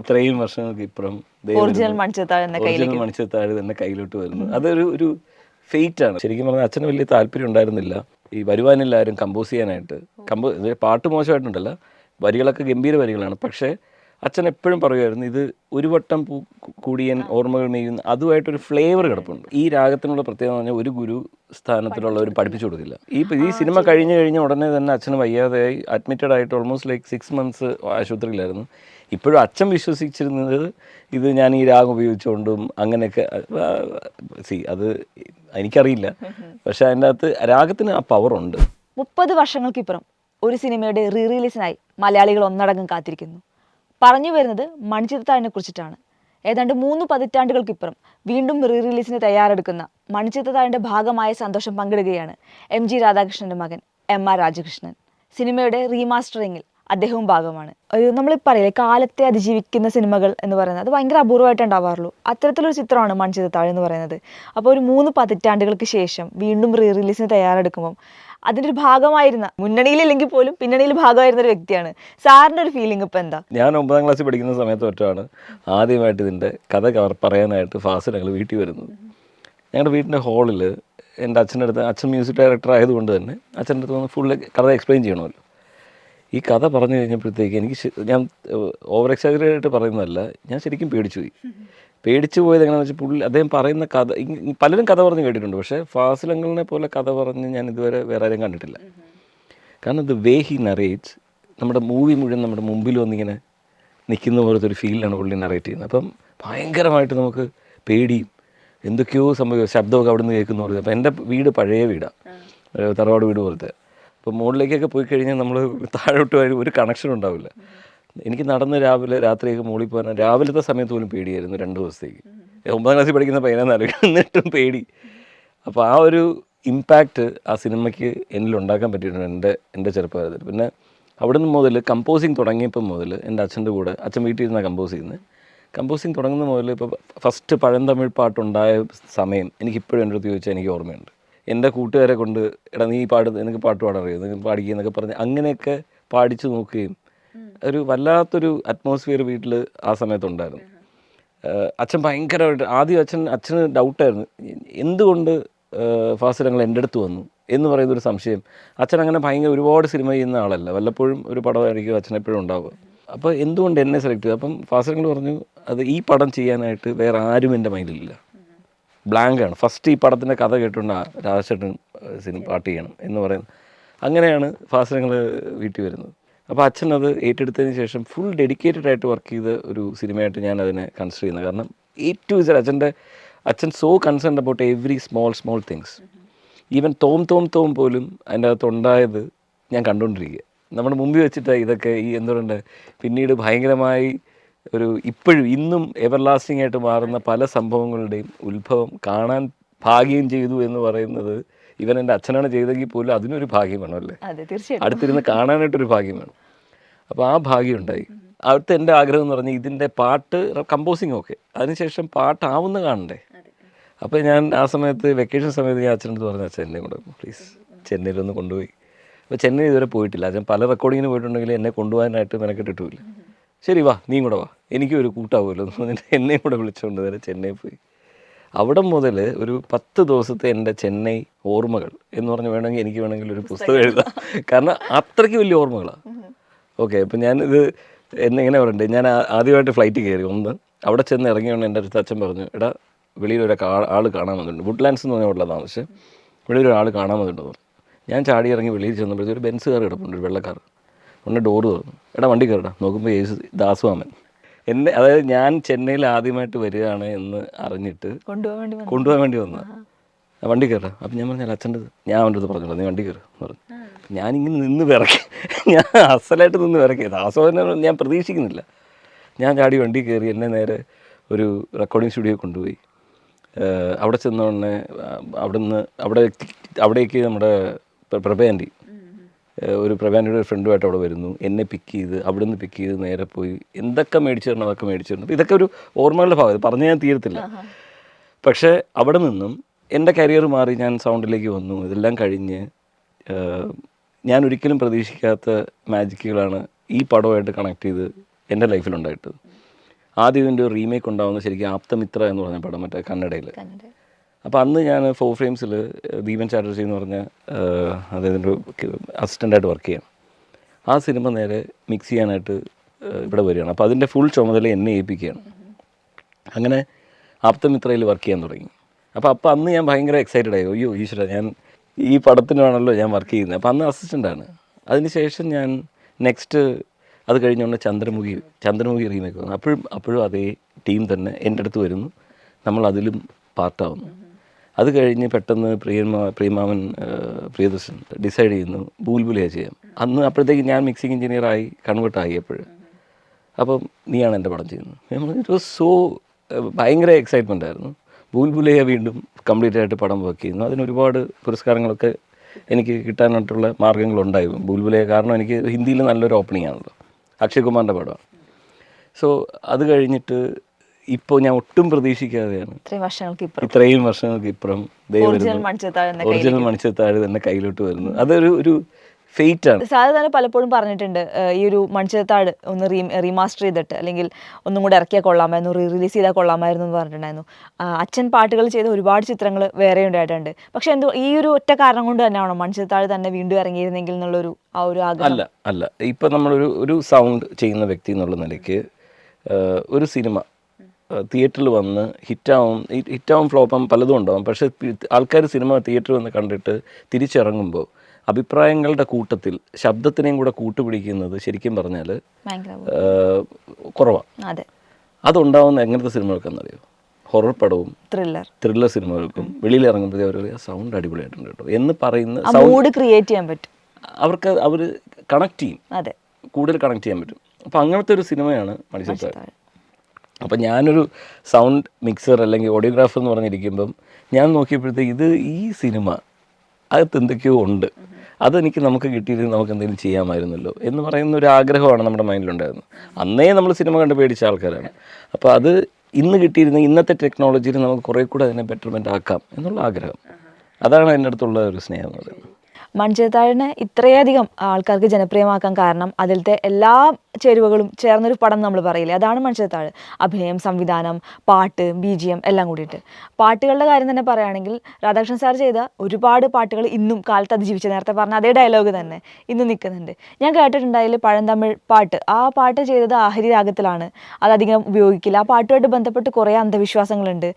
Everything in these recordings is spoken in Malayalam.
ഇത്രയും വർഷങ്ങൾക്ക് ഇപ്പുറം ഒറിജിനൽ മണിച്ചിത്താഴ് തന്നെ കയ്യിലോട്ട് വരുന്നു. അതൊരു ഒരു ഫെയ്റ്റ് ആണ്. ശരിക്കും പറഞ്ഞാൽ അച്ഛന് വലിയ താല്പര്യം ഉണ്ടായിരുന്നില്ല. ഈ വരുവാനെല്ലാവരും കമ്പോസ് ചെയ്യാനായിട്ട്. കമ്പോ പാട്ട് മോശമായിട്ടുണ്ടല്ല. വരികളൊക്കെ ഗംഭീര വരികളാണ്. പക്ഷേ അച്ഛൻ എപ്പോഴും പറയുമായിരുന്നു ഇത് ഒരു വട്ടം പൂ കൂടിയൻ ഓർമ്മകൾ മെയ്യുന്ന അതുമായിട്ടൊരു ഫ്ലേവർ കിടപ്പുണ്ട്. ഈ രാഗത്തിനുള്ള പ്രത്യേകത പറഞ്ഞാൽ ഒരു ഗുരു സ്ഥാനത്തിലുള്ളവർ പഠിപ്പിച്ചു കൊടുക്കില്ല ഈ ഈ സിനിമ കഴിഞ്ഞ് കഴിഞ്ഞ ഉടനെ തന്നെ അച്ഛന് വയ്യാതെയായി അഡ്മിറ്റഡ് ആയിട്ട് ഓൾമോസ്റ്റ് ലൈക്ക് സിക്സ് മന്ത്സ് ആശുപത്രിയിലായിരുന്നു. ഇപ്പോഴും അച്ഛൻ വിശ്വസിച്ചിരുന്നത് ഇത് ഞാൻ ഈ രാഗം ഉപയോഗിച്ചുകൊണ്ടും അങ്ങനെയൊക്കെ സി അത് എനിക്കറിയില്ല. പക്ഷെ അതിന്റെ അകത്ത് രാഗത്തിന് ആ പവറുണ്ട് മുപ്പത് വർഷങ്ങൾക്കിപ്പുറം ഒരു സിനിമയുടെ റീ റിലീസിനായി മലയാളികൾ ഒന്നടങ്കം കാത്തിരിക്കുന്നു. പറഞ്ഞു വരുന്നത് മണിച്ചിത്രത്താഴിനെ കുറിച്ചിട്ടാണ്. ഏതാണ്ട് മൂന്ന് പതിറ്റാണ്ടുകൾക്കിപ്പുറം വീണ്ടും റീ റിലീസിന് തയ്യാറെടുക്കുന്ന മണിച്ചിത്രത്താഴിന്റെ ഭാഗമായ സന്തോഷം പങ്കിടുകയാണ് എം ജി രാധാകൃഷ്ണന്റെ മകൻ എം ആർ രാജകൃഷ്ണൻ. സിനിമയുടെ റീമാസ്റ്ററിങ്ങിൽ അദ്ദേഹവും ഭാഗമാണ്. ഒരു നമ്മൾ പറയില്ലേ കാലത്തെ അതിജീവിക്കുന്ന സിനിമകൾ എന്ന് പറയുന്നത് അത് ഭയങ്കര അപൂർവമായിട്ട് ഉണ്ടാവാറുള്ളൂ. അത്തരത്തിലൊരു ചിത്രമാണ് മൺചിതത്താഴ് എന്ന് പറയുന്നത്. അപ്പോൾ ഒരു മൂന്ന് പതിറ്റാണ്ടുകൾക്ക് ശേഷം വീണ്ടും റീ റിലീസിന് തയ്യാറെടുക്കുമ്പം അതിന്റെ ഒരു ഭാഗമായിരുന്ന മുന്നണിയിലില്ലെങ്കിൽ പോലും പിന്നണിയിൽ ഭാഗമായിരുന്ന ഒരു വ്യക്തിയാണ്. സാറിന്റെ ഒരു ഫീലിംഗ് ഇപ്പം എന്താ? ഞാൻ ഒമ്പതാം ക്ലാസ്സിൽ പഠിക്കുന്ന സമയത്ത് തൊട്ടാണ് ആദ്യമായിട്ട് ഇതിന്റെ കഥ പറയാനായിട്ട് ഫാസ്റ്റ് ഞങ്ങൾ വീട്ടിൽ വരുന്നത് ഞങ്ങളുടെ വീട്ടിന്റെ ഹാളിൽ എന്റെ അച്ഛന്റെ അടുത്ത് അച്ഛൻ മ്യൂസിക് ഡയറക്ടർ ആയതുകൊണ്ട് തന്നെ അച്ഛന്റെ അടുത്ത് വന്ന് ഫുൾ കഥ എക്സ്പ്ലെയിൻ ചെയ്യണമല്ലോ. ഈ കഥ പറഞ്ഞു കഴിഞ്ഞപ്പോഴത്തേക്ക് എനിക്ക് ഞാൻ ഓവർ എക്സാഗ്രേറ്റ് ആയിട്ട് പറയുന്നതല്ല ഞാൻ ശരിക്കും പേടിച്ചു പോയി പേടിച്ചു പോയത് എങ്ങനെയാണെന്ന് വെച്ചാൽ പുള്ളി അദ്ദേഹം പറയുന്ന കഥ പലരും കഥ പറഞ്ഞ് കേട്ടിട്ടുണ്ട് പക്ഷേ ഫാസിലങ്ങളിനെ പോലെ കഥ പറഞ്ഞ് ഞാൻ ഇതുവരെ വേറെ ആരും കണ്ടിട്ടില്ല. കാരണം ദ വേ ഹി നറേറ്റ്സ് നമ്മുടെ മൂവി മുഴുവൻ നമ്മുടെ മുമ്പിൽ വന്നിങ്ങനെ നിൽക്കുന്ന പോലത്തെ ഒരു ഫീലാണ് പുള്ളി നറേറ്റ് ചെയ്യുന്നത്. അപ്പം ഭയങ്കരമായിട്ട് നമുക്ക് പേടിയും എന്തൊക്കെയോ സംഭവിക്കും ശബ്ദമൊക്കെ അവിടെ നിന്ന് കേൾക്കുന്ന പോലെ അപ്പം എന്റെ വീട് പഴയ വീടാണ് തറവാട് വീട് പോലത്തെ. അപ്പോൾ മുകളിലേക്കൊക്കെ പോയി കഴിഞ്ഞാൽ നമ്മൾ താഴോട്ട് ഒരു കണക്ഷൻ ഉണ്ടാവില്ല. എനിക്ക് നടന്ന് രാവിലെ രാത്രിയൊക്കെ മുകളിൽ പോകാൻ രാവിലത്തെ സമയത്ത് പോലും പേടിയായിരുന്നു രണ്ട് ദിവസത്തേക്ക്. ഒമ്പതാം ക്ലാസ്സിൽ പഠിക്കുന്ന പയ്യനെന്ന് എന്നിട്ടും പേടി. അപ്പോൾ ആ ഒരു ഇമ്പാക്റ്റ് ആ സിനിമയ്ക്ക് എന്നിൽ ഉണ്ടാക്കാൻ പറ്റിയിട്ടുണ്ട് എന്റെ എന്റെ ചെറുപ്പകാലത്തിൽ പിന്നെ അവിടുന്ന് മുതൽ കമ്പോസിങ് തുടങ്ങിയപ്പം മുതൽ എന്റെ അച്ഛന്റെ കൂടെ അച്ഛൻ വീട്ടിൽ ഇരുന്ന കമ്പോസ് ചെയ്യുന്നത് കമ്പോസിങ് തുടങ്ങുന്ന മുതൽ ഇപ്പോൾ ഫസ്റ്റ് പഴം പഴന്തമിഴ് പാട്ടുണ്ടായ സമയം എനിക്കിപ്പോഴും എന്റെ അടുത്ത് ചോദിച്ചാൽ എനിക്ക് ഓർമ്മയുണ്ട്. എന്റെ കൂട്ടുകാരെ കൊണ്ട് എടാ നീ പാട് നിനക്ക് പാട്ട് പാടാൻ അറിയോ? നിങ്ങൾ പാടിക്കുക എന്നൊക്കെ പറഞ്ഞ് അങ്ങനെയൊക്കെ പാടിച്ചു നോക്കുകയും ഒരു വല്ലാത്തൊരു അറ്റ്മോസ്ഫിയർ വീട്ടിൽ ആ സമയത്തുണ്ടായിരുന്നു. അച്ഛൻ ഭയങ്കരമായിട്ട് ആദ്യം അച്ഛൻ അച്ഛന് ഡൗട്ടായിരുന്നു എന്തുകൊണ്ട് ഫാസിലങ്ങൾ എന്റെ അടുത്ത് വന്നു എന്ന് പറയുന്ന ഒരു സംശയം. അച്ഛൻ അങ്ങനെ ഭയങ്കര ഒരുപാട് സിനിമ ചെയ്യുന്ന ആളല്ല. വല്ലപ്പോഴും ഒരു പടമായിരിക്കും അച്ഛൻ എപ്പോഴും ഉണ്ടാവുക. അപ്പോൾ എന്തുകൊണ്ട് എന്നെ സെലക്ട് ചെയ്തു? അപ്പം ഫാസിലങ്ങൾ പറഞ്ഞു അത് ഈ പടം ചെയ്യാനായിട്ട് വേറെ ആരും എന്റെ മൈൻഡിലില്ല ബ്ലാങ്കാണ്. ഫസ്റ്റ് ഈ പടത്തിന്റെ കഥ കേട്ടുകൊണ്ട് രാജശേട്ടൻ സിനിമ പാട്ട് ചെയ്യണം എന്ന് പറയുന്നത്. അങ്ങനെയാണ് ഫാസനങ്ങൾ വീട്ടിൽ വരുന്നത്. അപ്പോൾ അച്ഛൻ അത് ഏറ്റെടുത്തതിന് ശേഷം ഫുൾ ഡെഡിക്കേറ്റഡ് ആയിട്ട് വർക്ക് ചെയ്ത ഒരു സിനിമയായിട്ട് ഞാൻ അതിനെ കൺസിഡർ ചെയ്യുന്നത് കാരണം ഏറ്റവും ഇച്ചിരി അച്ഛന്റെ അച്ഛൻ so concern about every small small things even though though though പോലും അതിന്റെ അകത്ത് ഉണ്ടായത് ഞാൻ കണ്ടുകൊണ്ടിരിക്കുക നമ്മുടെ മുമ്പിൽ വെച്ചിട്ട് ഇതൊക്കെ ഈ എന്തുകൊണ്ട് പിന്നീട് ഭയങ്കരമായി ഒരു ഇപ്പോഴും ഇന്നും എവർലാസ്റ്റിംഗ് ആയിട്ട് മാറുന്ന പല സംഭവങ്ങളുടെയും ഉത്ഭവം കാണാൻ ഭാഗ്യം ചെയ്തു എന്ന് പറയുന്നത് ഇവൻ എന്റെ അച്ഛനാണ് ചെയ്തെങ്കിൽ പോലും അതിനൊരു ഭാഗ്യം വേണം അല്ലേ? അടുത്തിരുന്ന് കാണാനായിട്ടൊരു ഭാഗ്യം വേണം. അപ്പോൾ ആ ഭാഗ്യം ഉണ്ടായി. അടുത്ത എന്റെ ആഗ്രഹം എന്ന് പറഞ്ഞാൽ ഇതിന്റെ പാട്ട് കമ്പോസിങ് ഒക്കെ. അതിനുശേഷം പാട്ടാവുന്ന കാണണ്ടേ? അപ്പോൾ ഞാൻ ആ സമയത്ത് വെക്കേഷൻ സമയത്ത് ഞാൻ അച്ഛനടുത്ത് പറഞ്ഞു അച്ഛൻ എന്നെ കൂടെ പ്ലീസ് ചെന്നൈയിലൊന്ന് കൊണ്ടുപോയി. അപ്പോൾ ചെന്നൈ ഇതുവരെ പോയിട്ടില്ല. അച്ഛൻ പല റെക്കോർഡിങ്ങിന് പോയിട്ടുണ്ടെങ്കിൽ എന്നെ കൊണ്ടുപോകാനായിട്ട് മെനക്കെട്ടിട്ടില്ല ശരി വാ നീ കൂടെ വാ. എനിക്കും ഒരു കൂട്ടാവുമല്ലോ. എന്ന് പറഞ്ഞിട്ട് എന്നെയും കൂടെ വിളിച്ചുകൊണ്ട് നേരെ ചെന്നൈ പോയി. അവിടെ മുതൽ ഒരു പത്ത് ദിവസത്തെ എന്റെ ചെന്നൈ ഓർമ്മകൾ എന്ന് പറഞ്ഞ് വേണമെങ്കിൽ എനിക്ക് വേണമെങ്കിൽ ഒരു പുസ്തകം എഴുതാം. കാരണം അത്രയ്ക്ക് വലിയ ഓർമ്മകളാണ് ഓക്കെ അപ്പം ഞാനിത് എന്നെങ്ങനെ പറയണ്ടേ? ഞാൻ ആദ്യമായിട്ട് ഫ്ലൈറ്റ് കയറി. ഒന്ന് അവിടെ ചെന്ന് ഇറങ്ങിയോണ്ട് എന്റെ അടുത്ത് അച്ഛൻ പറഞ്ഞു എടാ വെളിയിലൊരു ആൾ കാണാൻ വന്നിട്ടുണ്ട്. വുഡ്ലാൻഡ്സ് എന്ന് പറഞ്ഞ ഉള്ളതാണ് പക്ഷേ വെളിയിലൊരാൾ കാണാൻ വന്നിട്ടുണ്ട് ഞാൻ ചാടി ഇറങ്ങി വെളിയിൽ ചെന്നപ്പോഴത്തേക്ക് ഒരു ബെൻസ് കാർ കിടപ്പുണ്ട് ഒരു വെള്ളക്കാർ. ഒന്ന് ഡോറ് തുറന്നു. എടാ വണ്ടി കയറടാ നോക്കുമ്പോൾ യേശു ദാസുവാമൻ. എന്നെ അതായത് ഞാൻ ചെന്നൈയിൽ ആദ്യമായിട്ട് വരികയാണ് എന്ന് അറിഞ്ഞിട്ട് കൊണ്ടുപോകാൻ വേണ്ടി വന്നു വേണ്ടി കയറാം അപ്പം ഞാൻ പറഞ്ഞാൽ അച്ഛന്റെ ഞാൻ അവന്റെ അടുത്ത് പറഞ്ഞോളാം നീ വണ്ടി കയറും എന്ന് പറഞ്ഞു. ഞാനിങ്ങനെ നിന്ന് വിറക്കി. ഞാൻ അസലായിട്ട് നിന്ന് വിറക്കി. ദാസോനെ ഞാൻ പ്രതീക്ഷിക്കുന്നില്ല. ഞാൻ ചാടി വണ്ടി കയറി എന്നെ നേരെ ഒരു റെക്കോർഡിംഗ് സ്റ്റുഡിയോ കൊണ്ടുപോയി. അവിടെ ചെന്ന ഉടനെ അവിടുന്ന് അവിടെ അവിടേക്ക് നമ്മുടെ പ്ര- പ്രഭയാന്റി ഏഹ് ഒരു ഫ്രണ്ടുമായിട്ട് അവിടെ വരുന്നു. എന്നെ പിക്ക് ചെയ്ത് അവിടെ നിന്ന് പിക്ക് ചെയ്ത് നേരെ പോയി. എന്തൊക്കെ മേടിച്ചു തരണം അതൊക്കെ മേടിച്ചു തരണം ഇതൊക്കെ ഒരു ഓർമ്മകളുടെ ഭാഗം. പറഞ്ഞു പറഞ്ഞ് ഞാൻ തീരത്തില്ല. പക്ഷേ അവിടെ നിന്നും എന്റെ കരിയർ മാറി ഞാൻ സൗണ്ടിലേക്ക് വന്നു. ഇതെല്ലാം കഴിഞ്ഞ് ഞാൻ ഒരിക്കലും പ്രതീക്ഷിക്കാത്ത മാജിക്കുകളാണ് ഈ പടവുമായിട്ട് കണക്ട് ചെയ്ത് എന്റെ ലൈഫിലുണ്ടായിട്ടത് ആദ്യം ഇതിന്റെ ഒരു റീമേക്ക് ഉണ്ടാകുന്ന ശരിക്കും ആപ്തമിത്ര എന്ന് പറഞ്ഞ പടം മറ്റേ കന്നഡയിൽ കന്നഡ അപ്പോൾ അന്ന് ഞാൻ ഫോർ ഫ്രെയിംസിൽ ദീപൻ ചാറ്റർജി എന്ന് പറഞ്ഞ അദ്ദേഹത്തിന്റെ അസിസ്റ്റന്റായിട്ട് വർക്ക് ചെയ്യാം. ആ സിനിമ നേരെ മിക്സ് ചെയ്യാനായിട്ട് ഇവിടെ വരികയാണ്. അപ്പോൾ അതിന്റെ ഫുൾ ചുമതല എന്നെ ഏൽപ്പിക്കുകയാണ്. അങ്ങനെ ആപ്തമിത്രയിൽ വർക്ക് ചെയ്യാൻ തുടങ്ങി. അപ്പോൾ അപ്പോൾ അന്ന് ഞാൻ ഭയങ്കര എക്സൈറ്റഡ് ആയി. അയ്യോ ഈശ്വര ഞാൻ ഈ പടത്തിനാണല്ലോ ഞാൻ വർക്ക് ചെയ്യുന്നത്. അപ്പോൾ അന്ന് അസിസ്റ്റന്റാണ് അതിനുശേഷം ഞാൻ നെക്സ്റ്റ് അത് കഴിഞ്ഞുകൊണ്ട് ചന്ദ്രമുഖി ചന്ദ്രമുഖി റീമേക്ക് വന്നു. അപ്പോഴും അപ്പോഴും അതേ ടീം തന്നെ എന്റെ അടുത്ത് വരുന്നു. നമ്മൾ അതിലും പാർട്ടാവുന്നു അത് കഴിഞ്ഞ് പെട്ടെന്ന് പ്രിയമാ പ്രിയമാമൻ പ്രിയദർശൻ ഡിസൈഡ് ചെയ്യുന്നു ബൂൽബുലിയ ചെയ്യാം അന്ന് അപ്പോഴത്തേക്ക് ഞാൻ മിക്സിംഗ് എഞ്ചിനീയറായി കൺവേർട്ടായി എപ്പോഴും. അപ്പം നീയാണ് എന്റെ പടം ചെയ്യുന്നത്. ഇറ്റ് വാസ് സോ ഭയങ്കര എക്സൈറ്റ്മെന്റ് ആയിരുന്നു. ബൂൽബുലയെ വീണ്ടും കംപ്ലീറ്റ് ആയിട്ട് പടം വർക്ക് ചെയ്യുന്നു. അതിന് ഒരുപാട് പുരസ്കാരങ്ങളൊക്കെ എനിക്ക് കിട്ടാനായിട്ടുള്ള മാർഗങ്ങളുണ്ടായി. ബൂൽബുലയെ കാരണം എനിക്ക് ഹിന്ദിയിൽ നല്ലൊരു ഓപ്പണിംഗ് ആണല്ലോ. അക്ഷയ് കുമാറിന്റെ പടമാണ്. സോ അത് കഴിഞ്ഞിട്ട് ഇപ്പോൾ ഞാൻ ഒട്ടും പ്രതീക്ഷിക്കാതെയാണ്. ഇത്രയും വർഷങ്ങൾക്ക് ഇപ്പുറം ഒറിജിനൽ മണിച്ചത്താഴ് തന്നെ കയ്യിലോട്ട് വരുന്നു. അതൊരു ഒരു ഫെയ്റ്റ് ആണ് സാധാരണ തന്നെ പലപ്പോഴും പറഞ്ഞിട്ടുണ്ട് ഈ ഒരു മണിച്ചിത്താട് ഒന്ന് റീ റീമാസ്റ്റർ ചെയ്തിട്ട് അല്ലെങ്കിൽ ഒന്നും കൂടെ ഇറക്കിയാൽ കൊള്ളാമായിരുന്നു റീ റിലീസ് ചെയ്താൽ കൊള്ളാമായിരുന്നു എന്ന് പറഞ്ഞിട്ടുണ്ടായിരുന്നു. അച്ഛൻ പാട്ടുകൾ ചെയ്ത ഒരുപാട് ചിത്രങ്ങൾ വേറെ ഉണ്ടായിട്ടുണ്ട്. പക്ഷെ എന്തോ ഈ ഒരു ഒറ്റ കാരണം കൊണ്ട് തന്നെയാണോ മണിച്ചിത്താട് തന്നെ വീണ്ടും ഇറങ്ങിയിരുന്നെങ്കിൽ എന്നുള്ളൊരു ആ ഒരു ആഗ്രഹം? അല്ല അല്ല. ഇപ്പം നമ്മളൊരു ഒരു സൗണ്ട് ചെയ്യുന്ന വ്യക്തി എന്നുള്ള നിലയ്ക്ക് ഒരു സിനിമ തിയേറ്ററിൽ വന്ന് ഹിറ്റാവും ഹിറ്റാവും ഫ്ലോപ്പം പലതും ഉണ്ടാവും. പക്ഷേ ആൾക്കാർ സിനിമ തിയേറ്ററിൽ വന്ന് കണ്ടിട്ട് തിരിച്ചിറങ്ങുമ്പോൾ അഭിപ്രായങ്ങളുടെ കൂട്ടത്തിൽ ശബ്ദത്തിനെയും കൂടെ കൂട്ടുപിടിക്കുന്നത് ശരിക്കും പറഞ്ഞാൽ കുറവാണ് അതെ. അതുണ്ടാവുന്ന എങ്ങനത്തെ സിനിമകൾക്കെന്നറിയോ? ഹൊറർ പടവും ത്രില്ലർ ത്രില്ലർ സിനിമകൾക്കും വെളിയിൽ ഇറങ്ങുമ്പോഴേ അവർ സൗണ്ട് അടിപൊളിയായിട്ടുണ്ട് കേട്ടോ. എന്ന് പറയുന്ന സൗണ്ട് മൂഡ് ക്രിയേറ്റ് ചെയ്യാൻ പറ്റും. അവർക്ക് അവർ കണക്ട് ചെയ്യും. കൂടുതൽ കണക്ട് ചെയ്യാൻ പറ്റും. അപ്പം അങ്ങനത്തെ ഒരു സിനിമയാണ് മണിച്ചിത്താഴ് അപ്പം ഞാനൊരു സൗണ്ട് മിക്സർ അല്ലെങ്കിൽ ഓഡിയോഗ്രാഫർ എന്ന് പറഞ്ഞിരിക്കുമ്പം ഞാൻ നോക്കിയപ്പോഴത്തേക്ക് ഇത് ഈ സിനിമ അകത്ത് എന്തൊക്കെയോ ഉണ്ട്. അതെനിക്ക് നമുക്ക് കിട്ടിയിരുന്നെങ്കിൽ നമുക്ക് എന്തെങ്കിലും ചെയ്യാമായിരുന്നല്ലോ എന്ന് പറയുന്ന ഒരു ആഗ്രഹമാണ് നമ്മുടെ മൈൻഡിലുണ്ടായിരുന്നത്. അന്നേ നമ്മൾ സിനിമ കണ്ട് പേടിച്ച ആൾക്കാരാണ്. അപ്പോൾ അത് ഇന്ന് കിട്ടിയിരുന്ന ഇന്നത്തെ ടെക്നോളജിയിൽ നമുക്ക് കുറേ കൂടെ അതിനെ ബെറ്റർമെന്റ് ആക്കാം എന്നുള്ള ആഗ്രഹം. അതാണ് എന്റെ അടുത്തുള്ള ഒരു സ്നേഹം എന്ന് പറയുന്നത്. മൺചേത്താഴിനെ ഇത്രയധികം ആൾക്കാർക്ക് ജനപ്രിയമാക്കാൻ കാരണം അതിലത്തെ എല്ലാ ചേരുവകളും ചേർന്നൊരു പടം നമ്മൾ പറയില്ലേ? അതാണ് മനുഷ്യത്താഴ് അഭിനയം സംവിധാനം പാട്ട് ബി ജി എം എല്ലാം കൂടിയിട്ട്. പാട്ടുകളുടെ കാര്യം തന്നെ പറയുകയാണെങ്കിൽ രാധാകൃഷ്ണൻ സാർ ചെയ്ത ഒരുപാട് പാട്ടുകൾ ഇന്നും കാലത്ത് അതിജീവിച്ച നേരത്തെ പറഞ്ഞ അതേ ഡയലോഗ് തന്നെ ഇന്നും നിൽക്കുന്നുണ്ട്. ഞാൻ കേട്ടിട്ടുണ്ട് പഴം പഴന്തമിഴ് പാട്ട്? ആ പാട്ട് ചെയ്തത് ആഹരി രാഗത്തിലാണ്. അതധികം ഉപയോഗിക്കില്ല. ആ പാട്ടുമായിട്ട് ബന്ധപ്പെട്ട് കുറേ അന്ധവിശ്വാസങ്ങളുണ്ട്.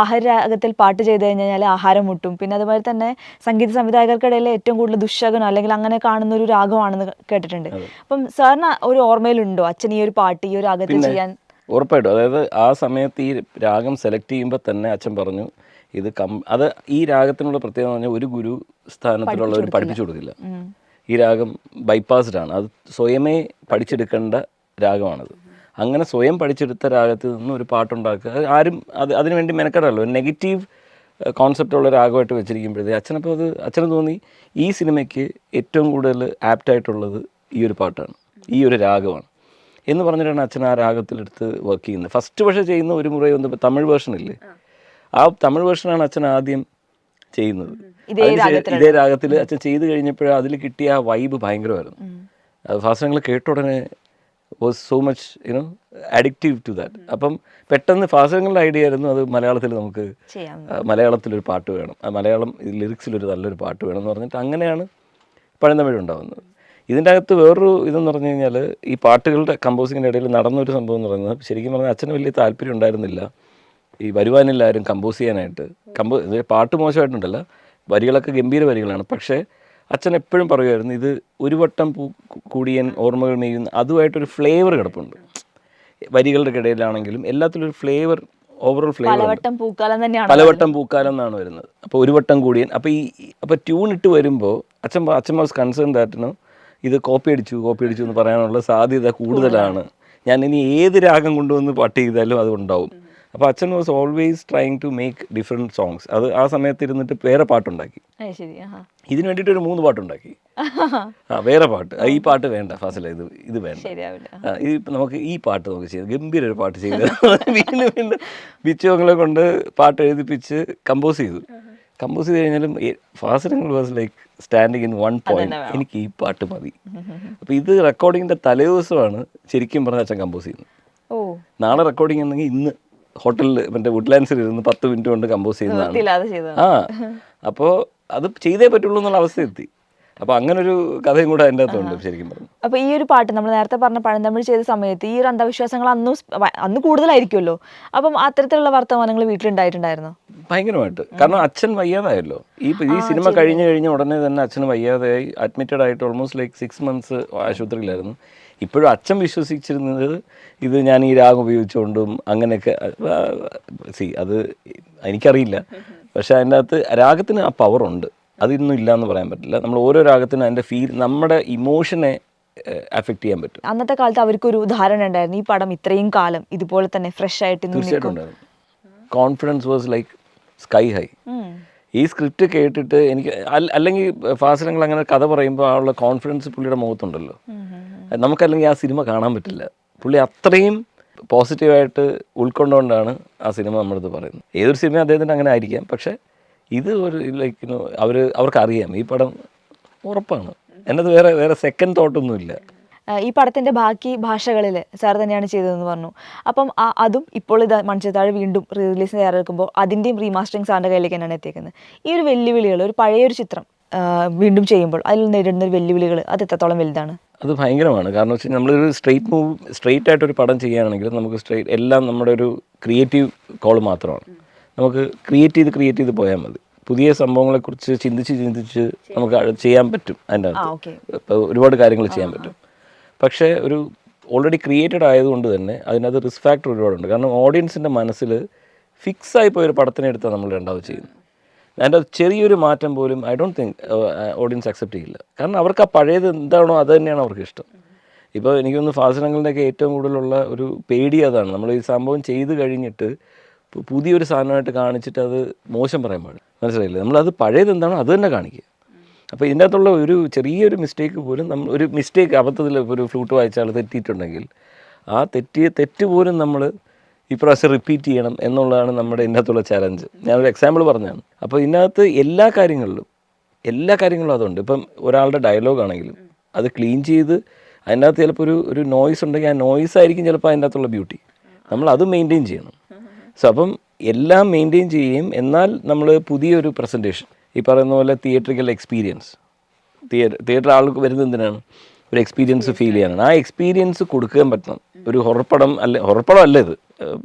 ആഹരി രാഗത്തിൽ പാട്ട് ചെയ്ത് കഴിഞ്ഞാൽ ആഹാരം മുട്ടും. പിന്നെ അതുപോലെ തന്നെ സംഗീത സംവിധായകർക്കിടയിൽ ഏറ്റവും കൂടുതൽ ദുശകനം അല്ലെങ്കിൽ അങ്ങനെ കാണുന്ന ഒരു രാഗമാണെന്ന് കേട്ടിട്ടുണ്ട്. അപ്പം സാറിന് ഒരു ഓർമ്മയിലുണ്ടോ അച്ഛൻ ഈ ഒരു പാട്ട് ഈ ഒരു അകത്ത് ചെയ്യാൻ? ഉറപ്പായിട്ടും. അതായത് ആ സമയത്ത് ഈ രാഗം സെലക്ട് ചെയ്യുമ്പോൾ തന്നെ അച്ഛൻ പറഞ്ഞു ഇത് കം അത് ഈ രാഗത്തിനുള്ള പ്രത്യേകത പറഞ്ഞാൽ ഒരു ഗുരു സ്ഥാനത്തിലുള്ളവർ പഠിപ്പിച്ചു കൊടുക്കില്ല. ഈ രാഗം ബൈപ്പാസ്ഡ് ആണ്. അത് സ്വയമേ പഠിച്ചെടുക്കേണ്ട രാഗമാണത്. അങ്ങനെ സ്വയം പഠിച്ചെടുത്ത രാഗത്തിൽ നിന്ന് ഒരു പാട്ടുണ്ടാക്കുക. ആരും അത് അതിനു വേണ്ടി മെനക്കെടല്ലോ നെഗറ്റീവ് കോൺസെപ്റ്റുള്ള രാഗമായിട്ട് വെച്ചിരിക്കുമ്പോഴത്തേ അച്ഛനപ്പോൾ അത് അച്ഛന് തോന്നി ഈ സിനിമയ്ക്ക് ഏറ്റവും കൂടുതൽ ആപ്റ്റായിട്ടുള്ളത് ഈ ഒരു പാട്ടാണ്. ഈ ഒരു രാഗമാണ്. എന്ന് പറഞ്ഞിട്ടാണ് അച്ഛൻ ആ രാഗത്തിലെടുത്ത് വർക്ക് ചെയ്യുന്നത്. ഫസ്റ്റ് പക്ഷെ ചെയ്യുന്ന ഒരു മുറ ഒന്ന് തമിഴ് വേർഷൻ ഇല്ലേ? ആ. തമിഴ് വേർഷനാണ് അച്ഛൻ ആദ്യം ചെയ്യുന്നത്. ഇതേ രാഗത്തിൽ അച്ഛൻ ചെയ്ത് കഴിഞ്ഞപ്പോഴേ അതിൽ കിട്ടിയ ആ വൈബ് ഭയങ്കരമായിരുന്നു. അത് ഫാസ്റ്റങ്ങൾ കേട്ട ഉടനെ was so much you know addictive to that അപ്പം പെട്ടെന്ന് ഫാസങ്ങളുടെ ഐഡിയ ആയിരുന്നു അത് മലയാളത്തിൽ നമുക്ക് മലയാളത്തിലൊരു പാട്ട് വേണം. ആ മലയാളം ലിറിക്സിലൊരു നല്ലൊരു പാട്ട് വേണം എന്ന് പറഞ്ഞിട്ട് അങ്ങനെയാണ് പഴന്തമിഴ് ഉണ്ടാകുന്നത് ഇതിന്റെ അകത്ത് വേറൊരു ഇതെന്ന് പറഞ്ഞു കഴിഞ്ഞാൽ ഈ പാട്ടുകളുടെ കമ്പോസിങ്ങിന്റെ ഇടയിൽ നടന്നൊരു സംഭവം എന്ന് പറയുന്നത് ശരിക്കും പറഞ്ഞാൽ അച്ഛന് വലിയ താല്പര്യം ഉണ്ടായിരുന്നില്ല. ഈ വരുവാനില്ല ആരും കമ്പോസ് ചെയ്യാനായിട്ട്. കമ്പോ പാട്ട് മോശമായിട്ടുണ്ടല്ല വരികളൊക്കെ ഗംഭീര വരികളാണ്. പക്ഷേ അച്ഛൻ എപ്പോഴും പറയുമായിരുന്നു ഇത് ഒരു വട്ടം പൂ കൂടിയൻ ഓർമ്മകൾ മെയ്യുന്ന അതുമായിട്ടൊരു ഫ്ലേവർ കിടപ്പുണ്ട്. വരികളുടെ ഇടയിലാണെങ്കിലും എല്ലാത്തിലും ഒരു ഫ്ലേവർ ഓവറോൾ ഫ്ലേവർ പലവട്ടം പൂക്കാലം തന്നെയാണ് പലവട്ടം പൂക്കാലം എന്നാണ് വരുന്നത്. അപ്പോൾ ഒരു വട്ടം കൂടിയൻ അപ്പോൾ ഈ അപ്പോൾ ട്യൂൺ ഇട്ട് വരുമ്പോൾ അച്ഛൻ അച്ഛൻ വാസ് കൺസേൺ ദാറ്റിനോ ഇത് കോപ്പി അടിച്ചു കോപ്പി അടിച്ചു എന്ന് പറയാനുള്ള സാധ്യത കൂടുതലാണ്. ഞാൻ ഇനി ഏത് രാഗം കൊണ്ടുവന്ന് പാട്ട് ചെയ്താലും അത് ഉണ്ടാവും. അപ്പോൾ അച്ഛൻ was always trying to make different songs അത് ആ സമയത്ത് ഇരുന്നിട്ട് വേറെ പാട്ടുണ്ടാക്കി. ഇതിനു വേണ്ടിയിട്ട് ഒരു മൂന്ന് പാട്ടുണ്ടാക്കി. ആ വേറെ പാട്ട്. ഈ പാട്ട് വേണ്ട ഫാസില ഇത് ഇത് വേണ്ട. ഇത് നമുക്ക് ഈ പാട്ട് നമുക്ക് ചെയ്ത് ഗംഭീര ഒരു പാട്ട് ചെയ്ത്. വീണ്ടും വീണ്ടും ബിച്ചോങ്ങളെ കൊണ്ട് പാട്ട് എഴുതിപ്പിച്ച് കമ്പോസ് ചെയ്തു. കമ്പോസ് ചെയ്ത് കഴിഞ്ഞാലും fast was like standing in one point എനിക്ക് ഈ പാട്ട് മതി. അപ്പോൾ ഇത് റെക്കോർഡിങ്ങിന്റെ തലേദിവസമാണ് ശരിക്കും പറഞ്ഞ അച്ഛൻ കമ്പോസ് ചെയ്യുന്നത്. നാളെ റെക്കോർഡിംഗ് ഉണ്ടെങ്കിൽ ഇന്ന് ഹോട്ടലിൽ മറ്റേ വുഡ്ലാൻഡ്സിൽ ഇരുന്ന് പത്ത് മിനിറ്റ് കൊണ്ട് കമ്പോസ് ചെയ്യുന്നതാണ്. ആ. അപ്പോൾ അത് ചെയ്തേ പറ്റുള്ളൂ എന്നുള്ള അവസ്ഥ എത്തി. അപ്പോൾ അങ്ങനെ ഒരു കഥയും കൂടെ അതിന്റെ അകത്തുണ്ട് ശരിക്കും പറഞ്ഞു. അപ്പൊ ഈ ഒരു പാട്ട് നമ്മൾ നേരത്തെ പറഞ്ഞ പഴന്തമിഴ് ചെയ്ത സമയത്ത് ഈ ഒരു അന്ധവിശ്വാസങ്ങൾ അന്നും അന്ന് കൂടുതലായിരിക്കുമല്ലോ. അപ്പം അത്തരത്തിലുള്ള വർത്തമാനങ്ങൾ വീട്ടിലുണ്ടായിട്ടുണ്ടായിരുന്നു? ഭയങ്കരമായിട്ട്. കാരണം അച്ഛൻ വയ്യാതായല്ലോ. ഈ ഈ സിനിമ കഴിഞ്ഞു കഴിഞ്ഞ ഉടനെ തന്നെ അച്ഛന് വയ്യാതായി അഡ്മിറ്റഡ് ആയിട്ട് ഓൾമോസ്റ്റ് ലൈക്ക് സിക്സ് മന്ത്സ് ആശുപത്രിയിലായിരുന്നു. ഇപ്പോഴും അച്ഛൻ വിശ്വസിച്ചിരുന്നത് ഇത് ഞാൻ ഈ രാഗം ഉപയോഗിച്ചുകൊണ്ടും അങ്ങനെയൊക്കെ സി അത് എനിക്കറിയില്ല. പക്ഷെ അതിന്റെ അകത്ത് രാഗത്തിന് ആ പവറുണ്ട് അതിന്നും ഇല്ല എന്ന് പറയാൻ പറ്റില്ല. നമ്മൾ ഓരോ രാഗത്തിനും അതിന്റെ ഫീൽ നമ്മുടെ ഇമോഷനെ അഫക്റ്റ് ചെയ്യാൻ പറ്റും. അന്നത്തെ കാലത്ത് അവർക്കൊരു ഉദാഹരണം ഉണ്ടായിരുന്നു ഈ പടം ഇത്രയും കാലം ഇതുപോലെ തന്നെ ഫ്രഷ് ആയിട്ട് തീർച്ചയായിട്ടും confidence was like sky high ഈ സ്ക്രിപ്റ്റ് കേട്ടിട്ട് എനിക്ക് അല്ലെങ്കിൽ ഫാസിലങ്ങൾ അങ്ങനെ കഥ പറയുമ്പോൾ ആ ഉള്ള കോൺഫിഡൻസ് പുള്ളിയുടെ മുഖത്തുണ്ടല്ലോ. നമുക്കല്ലെങ്കിൽ ആ സിനിമ കാണാൻ പറ്റില്ല. പുള്ളി അത്രയും പോസിറ്റീവായിട്ട് ഉൾക്കൊണ്ടുകൊണ്ടാണ് ആ സിനിമ നമ്മളടുത്ത് പറയുന്നത്. ഏതൊരു സിനിമ അദ്ദേഹത്തിന് അങ്ങനെ ആയിരിക്കാം. പക്ഷേ ഇത് ഒരു ലൈക്ക് അവർ അവർക്കറിയാം. ഈ പടം ഉറപ്പാണ്. എന്നത് വേറെ വേറെ സെക്കൻഡ് തോട്ടൊന്നുമില്ല ഈ പടത്തിന്റെ ബാക്കി ഭാഷകളിൽ സാർ തന്നെയാണ് ചെയ്തതെന്ന് പറഞ്ഞു. അപ്പം അതും ഇപ്പോൾ ഇത് മൺചിത്താഴ് വീണ്ടും റിലീസിന് തയ്യാറെടുക്കുമ്പോൾ അതിന്റെയും റീമാസ്റ്ററിങ് സാറിന്റെ കയ്യിലേക്ക് തന്നെയാണ് എത്തിക്കുന്നത് ഈ ഒരു വെല്ലുവിളികൾ ഒരു പഴയൊരു ചിത്രം വീണ്ടും ചെയ്യുമ്പോൾ അതിൽ നേരിടുന്ന ഒരു വെല്ലുവിളികൾ അത് എത്രത്തോളം വലുതാണ്? അത് ഭയങ്കരമാണ്. കാരണം വെച്ചാൽ നമ്മളൊരു സ്ട്രെയിറ്റ് മൂവ് സ്ട്രെയിറ്റ് ആയിട്ടൊരു പടം ചെയ്യുകയാണെങ്കിൽ നമുക്ക് സ്ട്രെയിറ്റ് എല്ലാം നമ്മുടെ ഒരു ക്രിയേറ്റീവ് കോൾ മാത്രമാണ്. നമുക്ക് ക്രിയേറ്റ് ചെയ്ത് ക്രിയേറ്റ് ചെയ്ത് പോയാൽ മതി. പുതിയ സംഭവങ്ങളെക്കുറിച്ച് ചിന്തിച്ച് ചിന്തിച്ച് നമുക്ക് ചെയ്യാൻ പറ്റും അതിന്റെ അകത്ത്. ഒരുപാട് കാര്യങ്ങൾ ചെയ്യാൻ പറ്റും. പക്ഷേ ഒരു ഓൾറെഡി ക്രിയേറ്റഡ് ആയതുകൊണ്ട് തന്നെ അതിനകത്ത് റിസ്ക് ഫാക്ടർ ഒരുപാടുണ്ട്. കാരണം ഓഡിയൻസിന്റെ മനസ്സിൽ ഫിക്സ് ആയി പോയൊരു പടത്തിനെ എടുത്താൽ നമ്മൾ രണ്ടാമത് ചെയ്യുന്നത്. അതിന്റെ അത് ചെറിയൊരു മാറ്റം പോലും I don't think audience accept ചെയ്യില്ല. കാരണം അവർക്ക് ആ പഴയത് എന്താണോ അത് തന്നെയാണ് അവർക്ക് ഇഷ്ടം. ഇപ്പോൾ എനിക്കൊന്ന് ഫാസനങ്ങളുടെയൊക്കെ ഏറ്റവും കൂടുതലുള്ള ഒരു പേടി അതാണ്. നമ്മൾ ഈ സംഭവം ചെയ്ത് കഴിഞ്ഞിട്ട് പുതിയൊരു സാധനമായിട്ട് കാണിച്ചിട്ട് അത് മോശം പറയാൻ പാടില്ല. മനസ്സിലായില്ലേ? നമ്മളത് പഴയത് എന്താണോ? അത് തന്നെ കാണിക്കുക. അപ്പോൾ ഇതിന്റെ അകത്തുള്ള ഒരു ചെറിയൊരു മിസ്റ്റേക്ക് പോലും നമ്മൾ ഒരു മിസ്റ്റേക്ക് അബദ്ധത്തിൽ ഒരു ഫ്ലൂട്ട് വായിച്ചാൽ തെറ്റിയിട്ടുണ്ടെങ്കിൽ ആ തെറ്റിയ തെറ്റ് പോലും നമ്മൾ ഇപ്രാവശ്യം റിപ്പീറ്റ് ചെയ്യണം എന്നുള്ളതാണ് നമ്മുടെ ഇതിനകത്തുള്ള ചലഞ്ച് ഞാനൊരു എക്സാമ്പിൾ പറഞ്ഞതാണ്. അപ്പോൾ ഇതിനകത്ത് എല്ലാ കാര്യങ്ങളിലും എല്ലാ കാര്യങ്ങളും അതുണ്ട്. ഇപ്പം ഒരാളുടെ ഡയലോഗ് ആണെങ്കിലും അത് ക്ലീൻ ചെയ്ത് അതിന്റെ അകത്ത് ചിലപ്പോൾ ഒരു ഒരു നോയ്സ് ഉണ്ടെങ്കിൽ ആ നോയ്സ് ആയിരിക്കും ചിലപ്പോൾ അതിന്റെ അകത്തുള്ള ബ്യൂട്ടി നമ്മൾ അത് മെയിന്റെയിൻ ചെയ്യണം. സോ അപ്പം എല്ലാം മെയിന്റെയിൻ ചെയ്യുകയും എന്നാൽ നമ്മൾ പുതിയൊരു പ്രസന്റേഷൻ ഈ പറയുന്ന പോലെ തിയേറ്ററിക്കൽ എക്സ്പീരിയൻസ് തിയേറ്റർ തിയേറ്റർ ആൾക്ക് വരുന്നത് എന്തിനാണ്? ഒരു എക്സ്പീരിയൻസ് ഫീൽ ചെയ്യാനാണ്. ആ എക്സ്പീരിയൻസ് കൊടുക്കാൻ പറ്റണം. ഒരു ഹൊറപ്പടം അല്ല ഹൊറപ്പടം അല്ല ഇത്.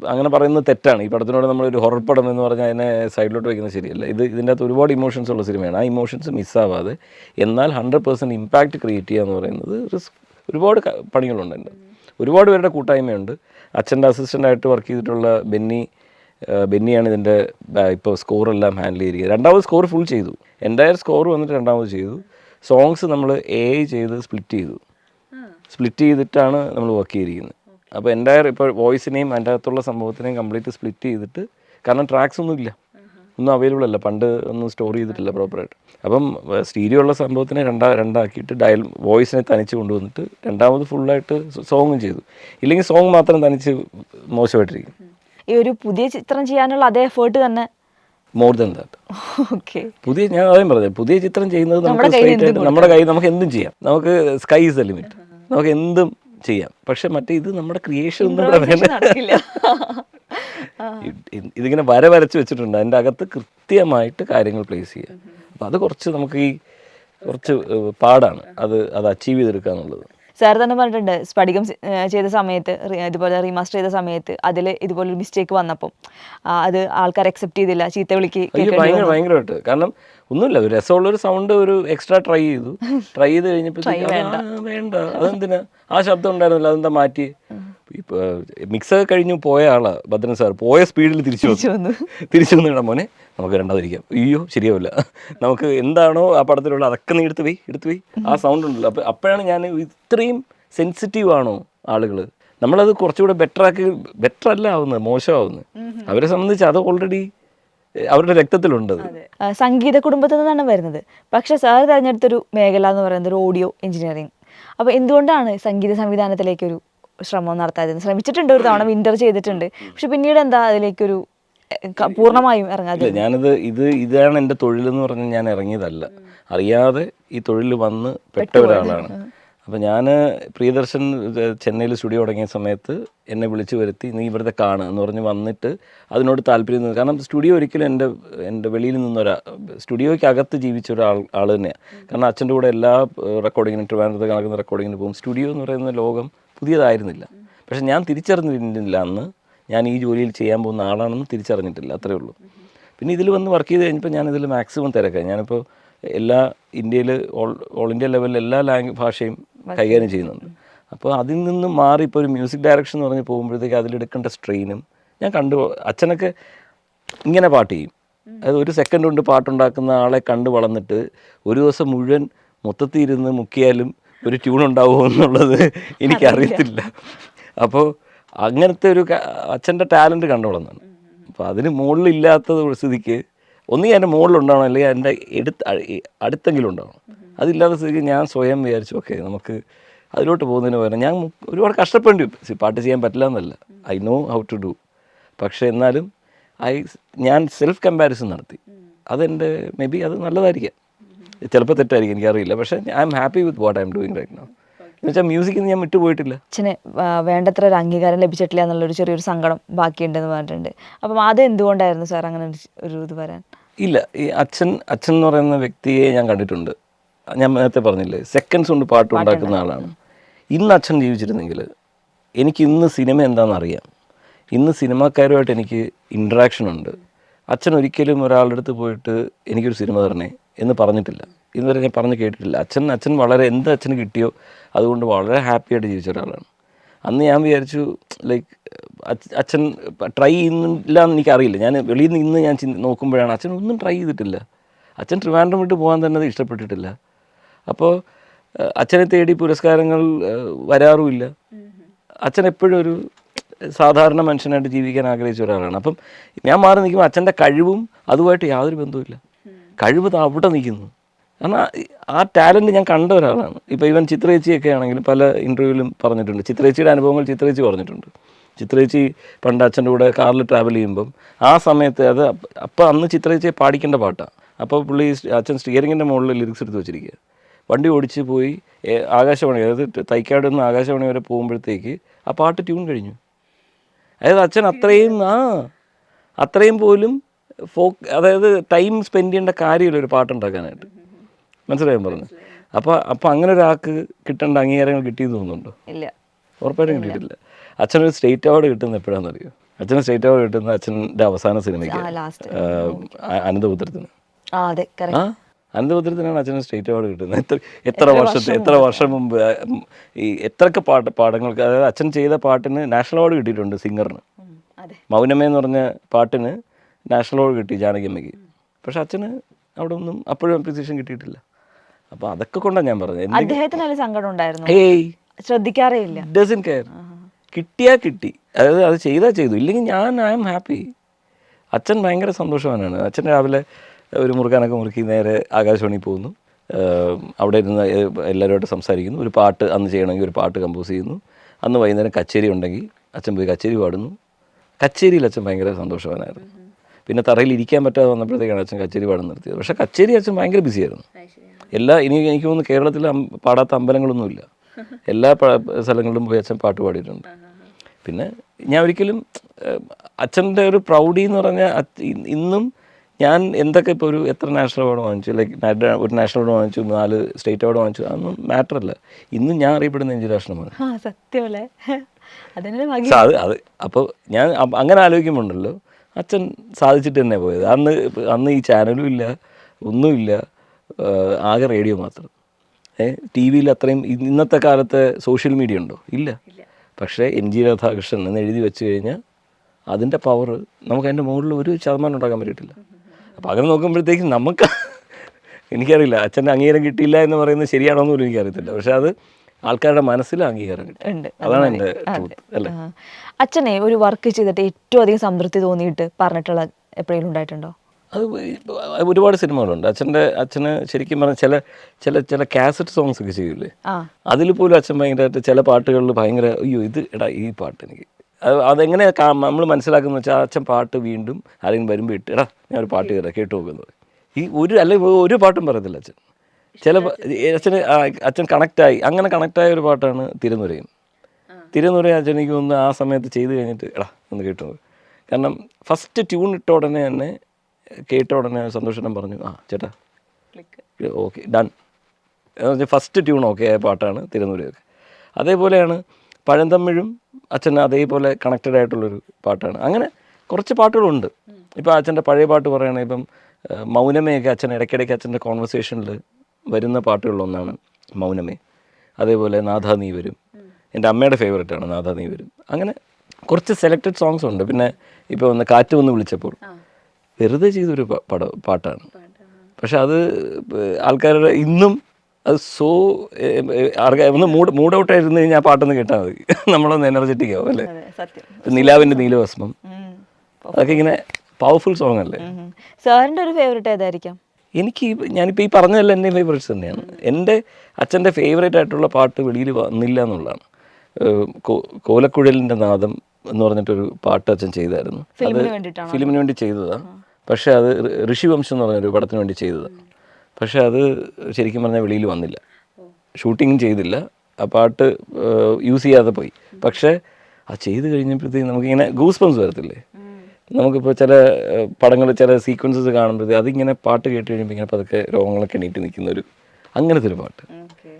അങ്ങനെ പറയുന്നത് തെറ്റാണ്. ഈ പടത്തിനോട് നമ്മൾ ഒരു ഹൊറപ്പടം എന്ന് പറഞ്ഞാൽ അതിനെ സൈഡിലോട്ട് വയ്ക്കുന്നത് ശരിയല്ല. ഇത് ഇതിന്റെ അകത്ത് ഒരുപാട് ഇമോഷൻസ് ഉള്ള സിനിമയാണ്. ആ ഇമോഷൻസ് മിസ്സാവാതെ എന്നാൽ ഹൺഡ്രഡ് പേഴ്സന്റ് ഇമ്പാക്റ്റ് ക്രിയേറ്റ് ചെയ്യുക എന്ന് പറയുന്നത് റിസ്ക് ഒരുപാട് പണികളുണ്ട് എന്റെ ഒരുപാട് പേരുടെ കൂട്ടായ്മയുണ്ട്. അച്ഛന്റെ അസിസ്റ്റന്റായിട്ട് വർക്ക് ചെയ്തിട്ടുള്ള ബെന്നി ബെന്നിയാണ് ഇതിന്റെ ഇപ്പോൾ സ്കോറെല്ലാം ഹാൻഡിൽ ചെയ്തിരിക്കുന്നത്. രണ്ടാമത് സ്കോർ ഫുൾ ചെയ്തു. എന്റയർ സ്കോർ വന്നിട്ട് രണ്ടാമത് ചെയ്തു. സോങ്സ് നമ്മൾ എ ചെയ്ത് സ്പ്ലിറ്റ് ചെയ്തു. സ്പ്ലിറ്റ് ചെയ്തിട്ടാണ് നമ്മൾ വർക്ക് ചെയ്തിരിക്കുന്നത്. അപ്പോൾ എന്റയർ ഇപ്പോൾ വോയിസിനെയും അതിന്റെ അകത്തുള്ള സംഭവത്തിനെയും കംപ്ലീറ്റ് സ്പ്ലിറ്റ് ചെയ്തിട്ട് കാരണം ട്രാക്സ് ഒന്നും ഇല്ല. ഒന്നും അവൈലബിൾ അല്ല. പണ്ട് ഒന്നും സ്റ്റോർ ചെയ്തിട്ടില്ല പ്രോപ്പറായിട്ട് അപ്പം സ്റ്റീരിയോ ഉള്ള സംഭവത്തിനെ രണ്ടാ രണ്ടാക്കിയിട്ട് ഡയൽ വോയിസിനെ തനിച്ച് കൊണ്ടുവന്നിട്ട് രണ്ടാമത് ഫുള്ളായിട്ട് സോങ്ങും ചെയ്തു. ഇല്ലെങ്കിൽ സോങ് മാത്രം തനിച്ച് മോശമായിട്ടിരിക്കും. ഈ ഒരു പുതിയ ചിത്രം ചെയ്യാനുള്ള അതേ എഫേർട്ട് തന്നെ. മോർ ദൻ ദാറ്റ് ഓക്കെ പുതിയ ഞാൻ ആദ്യം പറഞ്ഞത് പുതിയ ചിത്രം ചെയ്യുന്നത് നമുക്ക് നമ്മുടെ കയ്യിൽ സ്ട്രൈറ്റ് ആയിട്ട് നമ്മുടെ കയ്യിൽ നമുക്ക് എന്തും ചെയ്യാം. നമുക്ക് സ്കൈ ഇസ് ദ ലിമിറ്റ് നമുക്ക് എന്തും ചെയ്യാം. പക്ഷെ മറ്റേ ഇത് നമ്മുടെ ക്രിയേഷൻ ഒന്നും ഇതിങ്ങനെ വര വരച്ച് വെച്ചിട്ടുണ്ട്. അതിന്റെ അകത്ത് കൃത്യമായിട്ട് കാര്യങ്ങൾ പ്ലേസ് ചെയ്യുക. അപ്പം അത് കുറച്ച് നമുക്ക് ഈ കുറച്ച് പാടാണ്. അത് അത് അച്ചീവ് ചെയ്തെടുക്കുക എന്നുള്ളത്. സാർ തന്നെ പറഞ്ഞിട്ടുണ്ട് സ്പടികം ചെയ്ത സമയത്ത് ഇതുപോലെ റീമാസ്റ്റർ ചെയ്ത സമയത്ത് അതിൽ ഇതുപോലൊരു മിസ്റ്റേക്ക് വന്നപ്പം അത് ആൾക്കാർ അക്സെപ്റ്റ് ചെയ്തില്ല ചീത്ത വിളിക്ക് ഭയങ്കര ഭയങ്കരമായിട്ട്. കാരണം ഒന്നുമില്ല ഒരു രസമുള്ളൊരു സൗണ്ട് ഒരു എക്സ്ട്രാ ട്രൈ ചെയ്തു. ട്രൈ ചെയ്ത് കഴിഞ്ഞപ്പോൾ വേണ്ട. അതെന്തിനാ? ആ ശബ്ദം ഉണ്ടായിരുന്നില്ല അതെന്താ മാറ്റി മിക്സ് ഒക്കെ കഴിഞ്ഞു പോയ ആളാ ഭദ്രൻ സാർ പോയ സ്പീഡിൽ തിരിച്ചു വന്നു. തിരിച്ചു വന്നിടാം മോനെ. നമുക്ക് രണ്ടാതിരിക്കാം അയ്യോ ശരിയാവില്ല. നമുക്ക് എന്താണോ ആ പടത്തിലുള്ള അതൊക്കെ നീ എടുത്ത് പോയി എടുത്ത് പോയി ആ സൗണ്ട് ഉണ്ടല്ലോ. അപ്പൊ അപ്പോഴാണ് ഞാൻ ഇത്രയും സെൻസിറ്റീവ് ആണോ ആളുകൾ നമ്മളത് കുറച്ചുകൂടെ ബെറ്റർ ആക്കി ബെറ്റർ അല്ല ആവുന്നത് മോശമാവുന്നത്. അവരെ സംബന്ധിച്ച് അത് ഓൾറെഡി അവരുടെ രക്തത്തിലുണ്ട് സംഗീത കുടുംബത്തിൽ നിന്നാണ് വരുന്നത്. പക്ഷെ സാർ തിരഞ്ഞെടുത്തൊരു മേഖല എന്ന് പറയുന്നത് ഒരു ഓഡിയോ എഞ്ചിനീയറിംഗ് അപ്പോൾ എന്തുകൊണ്ടാണ് സംഗീത സംവിധാനത്തിലേക്ക് ഒരു ശ്രമം നടത്താതിരുന്നു ശ്രമിച്ചിട്ടുണ്ട് ഒരു തവണ വിന്റർ ചെയ്തിട്ടുണ്ട്. പക്ഷെ പിന്നീട് എന്താ അതിലേക്കൊരു പൂർണമായും ഇറങ്ങാതെ ഞാനിത് ഇത് ഇതാണ് എന്റെ തൊഴിലെന്ന് പറഞ്ഞ് ഞാൻ ഇറങ്ങിയതല്ല. അറിയാതെ ഈ തൊഴിൽ വന്ന് പെട്ട ഒരാളാണ്. അപ്പോൾ ഞാൻ പ്രിയദർശൻ ചെന്നൈയിൽ സ്റ്റുഡിയോ തുടങ്ങിയ സമയത്ത് എന്നെ വിളിച്ചു വരുത്തി നീ ഇവിടുത്തെ കാണുക എന്ന് പറഞ്ഞ് വന്നിട്ട് അതിനോട് താല്പര്യം. കാരണം സ്റ്റുഡിയോ ഒരിക്കലും എന്റെ എന്റെ വെളിയിൽ നിന്നൊരാ സ്റ്റുഡിയോയ്ക്ക് അകത്ത് ജീവിച്ച ഒരാൾ ആൾ തന്നെയാണ് കാരണം അച്ഛന്റെ കൂടെ എല്ലാ റെക്കോർഡിങ്ങിനും ട്രിവാൻഡ്രത്ത് നടക്കുന്ന റെക്കോർഡിങ്ങിന് പോകും. സ്റ്റുഡിയോ എന്ന് പറയുന്ന ലോകം പുതിയതായിരുന്നില്ല. പക്ഷേ ഞാൻ തിരിച്ചറിഞ്ഞിരുന്നില്ല അന്ന്. ഞാൻ ഈ ജോലിയിൽ ചെയ്യാൻ പോകുന്ന ആളാണെന്ന് തിരിച്ചറിഞ്ഞിട്ടില്ല. അത്രേ ഉള്ളൂ. പിന്നെ ഇതിൽ വന്ന് വർക്ക് ചെയ്ത് കഴിഞ്ഞപ്പോൾ ഞാൻ ഇതിൽ മാക്സിമം തിരക്കാം ഞാനിപ്പോൾ എല്ലാ ഇന്ത്യയിൽ ഓൾ ഓൾ ഇന്ത്യ ലെവലിൽ എല്ലാ ലാംഗ്വേജ് ഭാഷയും കൈകാര്യം ചെയ്യുന്നുണ്ട്. അപ്പോൾ അതിൽ നിന്ന് മാറി ഇപ്പോൾ ഒരു മ്യൂസിക് ഡയറക്ഷൻ എന്ന് പറഞ്ഞ് പോകുമ്പോഴത്തേക്ക് അതിലെടുക്കേണ്ട സ്ട്രെയിനും ഞാൻ കണ്ടു. അച്ഛനൊക്കെ ഇങ്ങനെ പാട്ട് ചെയ്യും. അതായത് ഒരു സെക്കൻഡ് കൊണ്ട് പാട്ടുണ്ടാക്കുന്ന ആളെ കണ്ടു വളർന്നിട്ട് ഒരു ദിവസം മുഴുവൻ മൊത്തത്തിൽ ഇരുന്ന് മുക്കിയാലും ഒരു ട്യൂൺ ഉണ്ടാവുമോ എന്നുള്ളത് എനിക്കറിയത്തില്ല. അപ്പോൾ അങ്ങനത്തെ ഒരു അച്ഛന്റെ ടാലന്റ് കണ്ടു വളർന്നാണ് അപ്പോൾ അതിന് മുകളിലില്ലാത്തത് സ്ഥിതിക്ക് ഒന്നുകിൽ എന്റെ മുകളിലുണ്ടാവണം അല്ലെങ്കിൽ എന്റെ എടുത്ത് അടുത്തെങ്കിലും ഉണ്ടാവണം. അതില്ലാത്ത സ്ഥിതിക്ക് ഞാൻ സ്വയം വിചാരിച്ചു ഓക്കെ നമുക്ക് അതിലോട്ട് പോകുന്നതിന് പകരം ഞാൻ ഒരുപാട് കഷ്ടപ്പെടേണ്ടി വരും. See, പാട്ട് ചെയ്യാൻ പറ്റില്ല എന്നല്ല. I know how to do പക്ഷേ എന്നാലും ഐ ഞാൻ സെൽഫ് കമ്പാരിസൺ നടത്തി. അതെന്റെ മേ ബി അത് നല്ലതായിരിക്കാം. ചിലപ്പോൾ തെറ്റായിരിക്കും എനിക്കറിയില്ല. പക്ഷേ I'm happy with what I'm doing right no എന്നുവെച്ചാൽ മ്യൂസിക്കിൽ ഞാൻ വിട്ടുപോയിട്ടില്ല. അച്ഛന് വേണ്ടത്ര ഒരു അംഗീകാരം ലഭിച്ചിട്ടില്ല എന്നുള്ളൊരു ചെറിയൊരു സങ്കടം ബാക്കിയുണ്ടെന്ന് പറഞ്ഞിട്ടുണ്ട്. അപ്പം അത് എന്തുകൊണ്ടായിരുന്നു സാർ അങ്ങനെ ഒരു ഇത് വരാൻ? ഇല്ല ഈ അച്ഛൻ അച്ഛൻ എന്ന് പറയുന്ന വ്യക്തിയെ ഞാൻ കണ്ടിട്ടുണ്ട്. ഞാൻ നേരത്തെ പറഞ്ഞില്ലേ സെക്കൻഡ്സ് കൊണ്ട് പാട്ട് ഉണ്ടാക്കുന്ന ആളാണ്. ഇന്ന് അച്ഛൻ ജീവിച്ചിരുന്നെങ്കിൽ എനിക്ക് ഇന്ന് സിനിമ എന്താണെന്ന് അറിയാം ഇന്ന് സിനിമാക്കാരുമായിട്ട് എനിക്ക് ഇൻട്രാക്ഷൻ ഉണ്ട്. അച്ഛൻ ഒരിക്കലും ഒരാളുടെ അടുത്ത് പോയിട്ട് എനിക്കൊരു സിനിമ തരണേ എന്ന് പറഞ്ഞിട്ടില്ല. ഇന്നുവരെ ഞാൻ പറഞ്ഞ് കേട്ടിട്ടില്ല. അച്ഛൻ അച്ഛൻ വളരെ എന്ത് അച്ഛന് കിട്ടിയോ അതുകൊണ്ട് വളരെ ഹാപ്പിയായിട്ട് ജീവിച്ച ഒരാളാണ്. അന്ന് ഞാൻ വിചാരിച്ചു ലൈക്ക് അച്ഛൻ ട്രൈ ചെയ്യുന്നില്ല എന്ന് എനിക്കറിയില്ല. ഞാൻ വെളിയിൽ നിന്ന് ഇന്ന് ഞാൻ നോക്കുമ്പോഴാണ് അച്ഛൻ ഒന്നും ട്രൈ ചെയ്തിട്ടില്ല. അച്ഛൻ ട്രിവാൻഡ്രം വിട്ട് പോകാൻ തന്നെ അത് ഇഷ്ടപ്പെട്ടിട്ടില്ല. അപ്പോൾ അച്ഛനെ തേടി പുരസ്കാരങ്ങൾ വരാറുമില്ല. അച്ഛൻ എപ്പോഴും ഒരു സാധാരണ മനുഷ്യനായിട്ട് ജീവിക്കാൻ ആഗ്രഹിച്ച ഒരാളാണ്. അപ്പം ഞാൻ മാറി നിൽക്കുമ്പോൾ അച്ഛന്റെ കഴിവും അതുമായിട്ട് യാതൊരു ബന്ധവുമില്ല. കഴിവ് അവിടെ നിൽക്കുന്നു. കാരണം ആ ടാലന്റ് ഞാൻ കണ്ട ഒരാളാണ്. ഇപ്പോൾ ഇവൻ ചിത്രേച്ചിയൊക്കെ ആണെങ്കിലും പല ഇന്റർവ്യൂവിലും പറഞ്ഞിട്ടുണ്ട്. ചിത്രേച്ചിയുടെ അനുഭവങ്ങൾ ചിത്രേച്ചി പറഞ്ഞിട്ടുണ്ട്. ചിത്രേച്ചി പണ്ട് അച്ഛന്റെ കൂടെ കാറിൽ ട്രാവൽ ചെയ്യുമ്പം ആ സമയത്ത് അത് അപ്പോൾ അന്ന് ചിത്രേച്ചിയെ പാടിക്കേണ്ട പാട്ടാണ് അപ്പോൾ പുള്ളി അച്ഛൻ സ്റ്റിയറിങ്ങിന്റെ മുകളിൽ ലിറിക്സ് എടുത്ത് വെച്ചിരിക്കുക വണ്ടി ഓടിച്ച് പോയി ആകാശവാണി അതായത് തൈക്കാട് നിന്ന് ആകാശവാണി വരെ പോകുമ്പോഴത്തേക്ക് ആ പാട്ട് ട്യൂൺ കഴിഞ്ഞു. അതായത് അച്ഛൻ അത്രയും ആ അത്രയും പോലും ഫോക്ക് അതായത് ടൈം സ്പെൻഡ് ചെയ്യേണ്ട കാര്യമില്ല ഒരു പാട്ടുണ്ടാക്കാനായിട്ട് മനസ്സിലായോ പറഞ്ഞു അപ്പോൾ അപ്പോൾ അങ്ങനെ ഒരാൾക്ക് കിട്ടേണ്ട അംഗീകാരങ്ങൾ കിട്ടിയെന്ന് തോന്നുന്നുണ്ടോ? ഇല്ല. ഉറപ്പായിട്ടും കിട്ടിയിട്ടില്ല. അച്ഛനൊരു സ്റ്റേറ്റ് അവാർഡ് കിട്ടുന്നത് എപ്പോഴാണെന്ന് അറിയോ? അച്ഛന് സ്റ്റേറ്റ് അവാർഡ് കിട്ടുന്നത് അച്ഛന്റെ അവസാന സിനിമയ്ക്ക് അനന്തപുത്രത്തിന്. ആ? അനന്തപുത്രത്തിനാണ് അച്ഛന് സ്റ്റേറ്റ് അവാർഡ് കിട്ടുന്നത്. എത്ര എത്ര വർഷത്തെ എത്ര വർഷം മുമ്പ് ഈ എത്രയൊക്കെ പാട്ട് പാടങ്ങൾക്ക് അതായത് അച്ഛൻ ചെയ്ത പാട്ടിന് നാഷണൽ അവാർഡ് കിട്ടിയിട്ടുണ്ട് സിംഗറിന് മൗനമേ എന്ന് പറഞ്ഞ പാട്ടിന് നാഷണൽ അവാർഡ് കിട്ടി ജാനകിയമ്മയ്ക്ക്. പക്ഷെ അച്ഛന് അവിടെ ഒന്നും അപ്പോഴും അപ്രീസിയേഷൻ കിട്ടിയിട്ടില്ല. അപ്പോൾ അതൊക്കെ കൊണ്ടാണ് ഞാൻ പറഞ്ഞത്. അദ്ദേഹത്തിന് ഒരു സങ്കടം ഉണ്ടായിരുന്നു? ഏയ്. ശ്രദ്ധിക്കാറേ ഇല്ല. ഡസൻ കെയർ കിട്ടിയാ കിട്ടി. അതായത് അത് ചെയ്താൽ ചെയ്തു. ഇല്ലെങ്കിൽ ഞാൻ ഐ എം ഹാപ്പി അച്ഛൻ ഭയങ്കര സന്തോഷവാനാണ്. അച്ഛൻ രാവിലെ ഒരു മുറുക്കാനൊക്കെ മുറുക്കി നേരെ ആകാശവാണി പോകുന്നു. അവിടെ ഇരുന്ന് എല്ലാവരുമായിട്ട് സംസാരിക്കുന്നു. ഒരു പാട്ട് അന്ന് ചെയ്യണമെങ്കിൽ ഒരു പാട്ട് കമ്പോസ് ചെയ്യുന്നു. അന്ന് വൈകുന്നേരം കച്ചേരി ഉണ്ടെങ്കിൽ അച്ഛൻ പോയി കച്ചേരി പാടുന്നു. കച്ചേരിയിൽ അച്ഛൻ ഭയങ്കര സന്തോഷവാനായിരുന്നു. പിന്നെ തറയിൽ ഇരിക്കാൻ പറ്റാതെ വന്നപ്പോഴത്തേക്കാണ് അച്ഛൻ കച്ചേരി പാടാൻ നിർത്തിയത്. പക്ഷേ കച്ചേരി അച്ഛൻ ഭയങ്കര ബിസിയായിരുന്നു. എല്ലാ ഇനി എനിക്ക് തോന്നുന്നു കേരളത്തിൽ പാടാത്ത അമ്പലങ്ങളൊന്നുമില്ല. എല്ലാ സ്ഥലങ്ങളിലും പോയി അച്ഛൻ പാട്ട് പാടിയിട്ടുണ്ട്. പിന്നെ ഞാൻ ഒരിക്കലും അച്ഛന്റെ ഒരു പ്രൗഡി എന്ന് പറഞ്ഞാൽ ഇന്നും ഞാൻ എന്തൊക്കെ ഇപ്പോൾ ഒരു എത്ര നാഷണൽ അവാർഡ് വാങ്ങിച്ചു? ലൈക്ക് ഒരു നാഷണൽ അവാർഡ് വാങ്ങിച്ചു നാല് സ്റ്റേറ്റ് അവാർഡ് വാങ്ങിച്ചു അതൊന്നും മാറ്റർ അല്ല ഇന്നും ഞാൻ അറിയപ്പെടുന്ന എഞ്ചി രാഷ്ട്രമാണ് സത്യമല്ലേ അത് അത് അപ്പോൾ ഞാൻ അങ്ങനെ ആലോചിക്കുമ്പോണ്ടല്ലോ അച്ഛൻ സാധിച്ചിട്ട് തന്നെ പോയത്. അന്ന് അന്ന് ഈ ചാനലും ഇല്ല ഒന്നുമില്ല ആകെ റേഡിയോ മാത്രം. ഏഹ് ടി വിയിൽ അത്രയും ഇന്നത്തെ കാലത്തെ സോഷ്യൽ മീഡിയ ഉണ്ടോ? ഇല്ല. പക്ഷേ എൻ ജി രാധാകൃഷ്ണൻ എന്ന് എഴുതി വെച്ച് കഴിഞ്ഞാൽ അതിന്റെ പവർ നമുക്ക് അതിന്റെ മുകളിൽ ഒരു ശതമാനം ഉണ്ടാക്കാൻ പറ്റിയിട്ടില്ല. അപ്പോൾ അങ്ങനെ നോക്കുമ്പോഴത്തേക്കും നമുക്ക് എനിക്കറിയില്ല അച്ഛന്റെ അംഗീകാരം കിട്ടിയില്ല എന്ന് പറയുന്നത് ശരിയാണോ എന്ന് എനിക്കറിയത്തില്ല. പക്ഷേ അത് ആൾക്കാരുടെ മനസ്സിൽ അംഗീകാരം ഉണ്ട്. അതാണ് എന്റെ അല്ലേ. അച്ഛനെ ഒരു വർക്ക് ചെയ്തിട്ട് ഏറ്റവും അധികം സംതൃപ്തി തോന്നിയിട്ട് പറഞ്ഞിട്ടുള്ള എപ്പോഴെങ്കിലും ഉണ്ടായിട്ടുണ്ടോ? അത് ഒരുപാട് സിനിമകളുണ്ട്. അച്ഛന്റെ അച്ഛന് ശരിക്കും പറഞ്ഞാൽ ചില ചില ചില കാസറ്റ് സോങ്സ് ഒക്കെ ചെയ്യൂലേ? അതിൽ പോലും അച്ഛൻ ഭയങ്കരമായിട്ട് ചില പാട്ടുകളിൽ ഭയങ്കര അയ്യോ ഇത് എടാ ഈ പാട്ട് എനിക്ക് അതെങ്ങനെ നമ്മൾ മനസ്സിലാക്കുന്ന വെച്ചാൽ അച്ഛൻ പാട്ട് വീണ്ടും ആരെങ്കിലും വരുമ്പോൾ ഇട്ട് എടാ ഞാൻ ഒരു പാട്ട് കയറാം കേട്ട് നോക്കുന്നത് ഈ ഒരു അല്ലെങ്കിൽ ഒരു പാട്ടും പറയത്തില്ല അച്ഛൻ. ചില അച്ഛന് അച്ഛൻ കണക്റ്റായി അങ്ങനെ കണക്റ്റായ ഒരു പാട്ടാണ് തിരുനുരയും. തിരുനുരയും അച്ഛൻ എനിക്ക് ഒന്ന് ആ സമയത്ത് ചെയ്ത് കഴിഞ്ഞിട്ട് എടാ ഒന്ന് കേട്ടു കാരണം ഫസ്റ്റ് ട്യൂൺ ഇട്ട ഉടനെ തന്നെ കേട്ട ഉടനെ സന്തോഷം പറഞ്ഞു ആ ചേട്ടാ okay done. First tune okay ആയ പാട്ടാണ് തിരുനുരയൊക്കെ. അതേപോലെയാണ് പഴന്തമിഴും അച്ഛൻ അതേപോലെ കണക്റ്റഡ് ആയിട്ടുള്ളൊരു പാട്ടാണ്. അങ്ങനെ കുറച്ച് പാട്ടുകളുണ്ട്. ഇപ്പോൾ അച്ഛന്റെ പഴയ പാട്ട് പറയുകയാണെങ്കിൽ ഇപ്പം മൗനമേയൊക്കെ അച്ഛൻ ഇടയ്ക്കിടയ്ക്ക് അച്ഛന്റെ കോൺവെർസേഷനിൽ വരുന്ന പാട്ടുകളിലൊന്നാണ് മൗനമേ. അതേപോലെ നാഥ നീ വരും. എന്റെ അമ്മയുടെ ഫേവറേറ്റ് ആണ് നാഥ നീ വരും. അങ്ങനെ കുറച്ച് സെലക്റ്റഡ് സോങ്സ് ഉണ്ട്. പിന്നെ ഇപ്പോൾ ഒന്ന് കാറ്റ് വന്ന് വിളിച്ചപ്പോൾ വെറുതെ ചെയ്തൊരു പട പാട്ടാണ്. പക്ഷെ അത് ആൾക്കാരുടെ ഇന്നും അത് സോ ഒന്ന് മൂഡ് മൂഡ് ഔട്ട് ആയിരുന്നു കഴിഞ്ഞാൽ പാട്ടൊന്ന് കേട്ടാൽ മതി. നമ്മളൊന്ന് എനർജറ്റിക് ആവും അല്ലേ? നിലാവിന്റെ നീലഭസ്മം. അതൊക്കെ ഇങ്ങനെ പവർഫുൾ സോങ് അല്ലേ? സാറിന്റെ ഒരു ഫേവറേറ്റ് ഏതായിരിക്കാം? എനിക്ക് ഞാനിപ്പോൾ ഈ പറഞ്ഞതല്ല എന്റെ ഫേവറേറ്റ്സ് തന്നെയാണ്. എന്റെ അച്ഛന്റെ ഫേവറേറ്റ് ആയിട്ടുള്ള പാട്ട് വെളിയിൽ വന്നില്ല എന്നുള്ളതാണ്. കോലക്കുഴലിന്റെ നാദം എന്ന് പറഞ്ഞിട്ടൊരു പാട്ട് അച്ഛൻ ചെയ്തായിരുന്നു. അത്? ഫിലിമിന് വേണ്ടി ചെയ്തതാണ് പക്ഷേ അത് ഋഷി ഋഷിവംശം എന്ന് പറഞ്ഞൊരു പടത്തിന് വേണ്ടി ചെയ്തതാണ് പക്ഷേ അത് ശരിക്കും പറഞ്ഞാൽ വെളിയിൽ വന്നില്ല. ഷൂട്ടിങ്ങും ചെയ്തില്ല. ആ പാട്ട് യൂസ് ചെയ്യാതെ പോയി. പക്ഷേ ആ ചെയ്ത് കഴിഞ്ഞപ്പോഴത്തേക്കും നമുക്കിങ്ങനെ ഗൂസ് പംസ് വരത്തില്ലേ? നമുക്കിപ്പോൾ ചില പടങ്ങൾ ചില സീക്വൻസസ് കാണുമ്പോൾ അതിങ്ങനെ പാട്ട് കേട്ട് കഴിയുമ്പോൾ ഇങ്ങനെ പതുക്കെ രോഗങ്ങളൊക്കെ എണീറ്റ് നിൽക്കുന്ന ഒരു അങ്ങനത്തെ ഒരു പാട്ട്.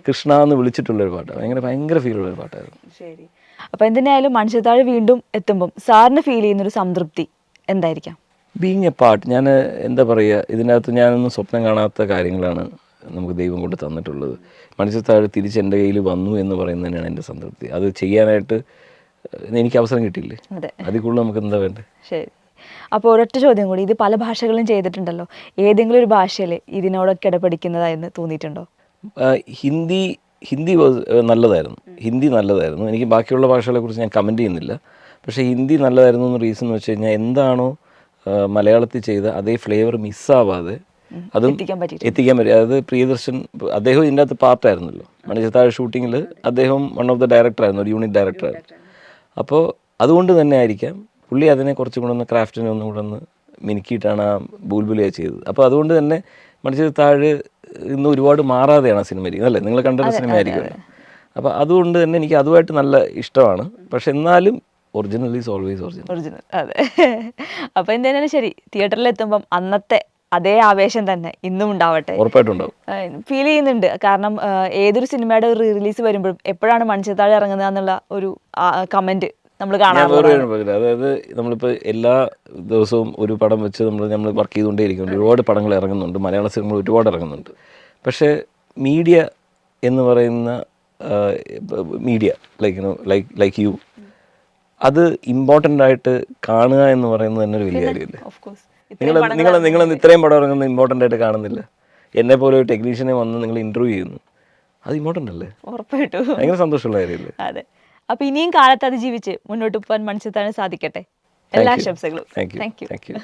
കൃഷ്ണ എന്ന് വിളിച്ചിട്ടുള്ളൊരു പാട്ട് ഭയങ്കര ഭയങ്കര ഫീലുള്ളൊരു പാട്ടായിരുന്നു. ശരി. അപ്പോൾ എന്തിനായാലും മനുഷ്യത്താഴ് വീണ്ടും എത്തുമ്പം സാറിന് ഫീൽ ചെയ്യുന്ന ഒരു സംതൃപ്തി എന്തായിരിക്കാം? ബീങ് എ പാർട്ട് ഞാൻ എന്താ പറയുക ഇതിനകത്ത് ഞാനൊന്നും സ്വപ്നം കാണാത്ത കാര്യങ്ങളാണ് നമുക്ക് ദൈവം കൊണ്ട് തന്നിട്ടുള്ളത്. മനുഷ്യത്താഴ് തിരിച്ച് എന്റെ കയ്യിൽ വന്നു എന്ന് പറയുന്നത് തന്നെയാണ് എന്റെ സംതൃപ്തി. അത് ചെയ്യാനായിട്ട് എനിക്ക് അവസരം കിട്ടിയില്ലേ? അതെ. അതിൽ കൂടുതൽ നമുക്ക് എന്താ വേണ്ടത്? ശരി. അപ്പോൾ ഒരൊറ്റ ചോദ്യം കൂടി. ഇത് പല ഭാഷകളും ചെയ്തിട്ടുണ്ടല്ലോ. ഏതെങ്കിലും ഒരു ഭാഷയിൽ ഇതിനോടൊക്കെ ഇടപെടിക്കുന്നതായെന്ന് തോന്നിയിട്ടുണ്ടോ? ഹിന്ദി ഹിന്ദി നല്ലതായിരുന്നു. ഹിന്ദി നല്ലതായിരുന്നു. എനിക്ക് ബാക്കിയുള്ള ഭാഷകളെ കുറിച്ച് ഞാൻ കമന്റ് ചെയ്യുന്നില്ല. പക്ഷേ ഹിന്ദി നല്ലതായിരുന്നു എന്ന് റീസൺ എന്ന് വെച്ച് കഴിഞ്ഞാൽ എന്താണോ മലയാളത്തിൽ ചെയ്ത അതേ ഫ്ലേവർ മിസ്സാവാതെ അതും എത്തിക്കാൻ പറ്റും. അതായത് പ്രിയദർശൻ അദ്ദേഹം ഇതിന്റെ അകത്ത് പാർട്ടായിരുന്നല്ലോ. മണിച്ചത്താഴ് ഷൂട്ടിങ്ങിൽ അദ്ദേഹം വൺ ഓഫ് ദ ഡയറക്ടർ ആയിരുന്നു ഒരു യൂണിറ്റ് ഡയറക്ടർ ആയിരുന്നു. അപ്പോൾ അതുകൊണ്ട് തന്നെ ആയിരിക്കാം പുള്ളി അതിനെ കുറച്ചും കൂടെ ഒന്ന് ക്രാഫ്റ്റിനെ ഒന്നും കൂടെ ഒന്ന് മിനുക്കിയിട്ടാണ് ആ ബൂൽബുലിയ ചെയ്തത്. അപ്പോൾ അതുകൊണ്ട് തന്നെ മണിച്ചത്താഴ് ഇന്ന് ഒരുപാട് മാറാതെയാണ് ആ സിനിമ ഇരിക്കുന്നത് അല്ലേ? നിങ്ങൾ കണ്ടൊരു സിനിമ ആയിരിക്കും അപ്പോൾ അതുകൊണ്ട് തന്നെ എനിക്ക് അതുമായിട്ട് നല്ല ഇഷ്ടമാണ്. പക്ഷെ എന്നാലും original is always original original അതെ. അപ്പോൾ എന്തായാലും ശരി തിയേറ്ററിൽ എത്തുമ്പം അന്നത്തെ അതേ ആവേശം തന്നെ ഇന്നും ഉണ്ടാവട്ടെ. ഉറപ്പായിട്ടുണ്ടാവും. ഫീൽ ചെയ്യുന്നുണ്ട്. കാരണം ഏതൊരു സിനിമയുടെ ഒരു റിലീസ് വരുമ്പോഴും എപ്പോഴാണ് മണിച്ചത്താഴ് ഇറങ്ങുന്നത് എന്നുള്ള ഒരു കമന്റ് നമ്മൾ കാണാറുണ്ട് അതായത് നമ്മളിപ്പോൾ എല്ലാ ദിവസവും ഒരു പടം വെച്ച് നമ്മൾ നമ്മൾ വർക്ക് ചെയ്തുകൊണ്ടേ ഇരിക്കുന്നുണ്ട് ഒരുപാട് പടങ്ങൾ ഇറങ്ങുന്നുണ്ട്. മലയാള സിനിമ ഒരുപാട് ഇറങ്ങുന്നുണ്ട്. പക്ഷേ മീഡിയ എന്ന് പറയുന്ന media like like like you അത് ഇമ്പോർട്ടന്റ് ആയിട്ട് കാണുക എന്ന് പറയുന്നത് തന്നെ ഒരു വലിയ കാര്യമല്ലേ? നിങ്ങൾ നിങ്ങൾ നിങ്ങൾ ഇത്രയും പടം ഇറങ്ങുന്നത് ഇമ്പോർട്ടന്റ് ആയിട്ട് കാണുന്നില്ല. എന്നെ പോലെ ഒരു ടെക്നീഷ്യനെ വന്ന് നിങ്ങൾ ഇന്റർവ്യൂ ചെയ്യുന്നു. അത് ഇമ്പോർട്ടന്റ് അല്ലേ? ഉറപ്പായിട്ടും. ഭയങ്കര സന്തോഷമുള്ള കാര്യമല്ലേ? അതെ. അപ്പൊ ഇനിയും കാലത്ത് അതിജീവിച്ച് മുന്നോട്ട് പോകാൻ മനുഷ്യത്താണ് സാധിക്കട്ടെ. എല്ലാ ആശംസകളും. Thank you thank you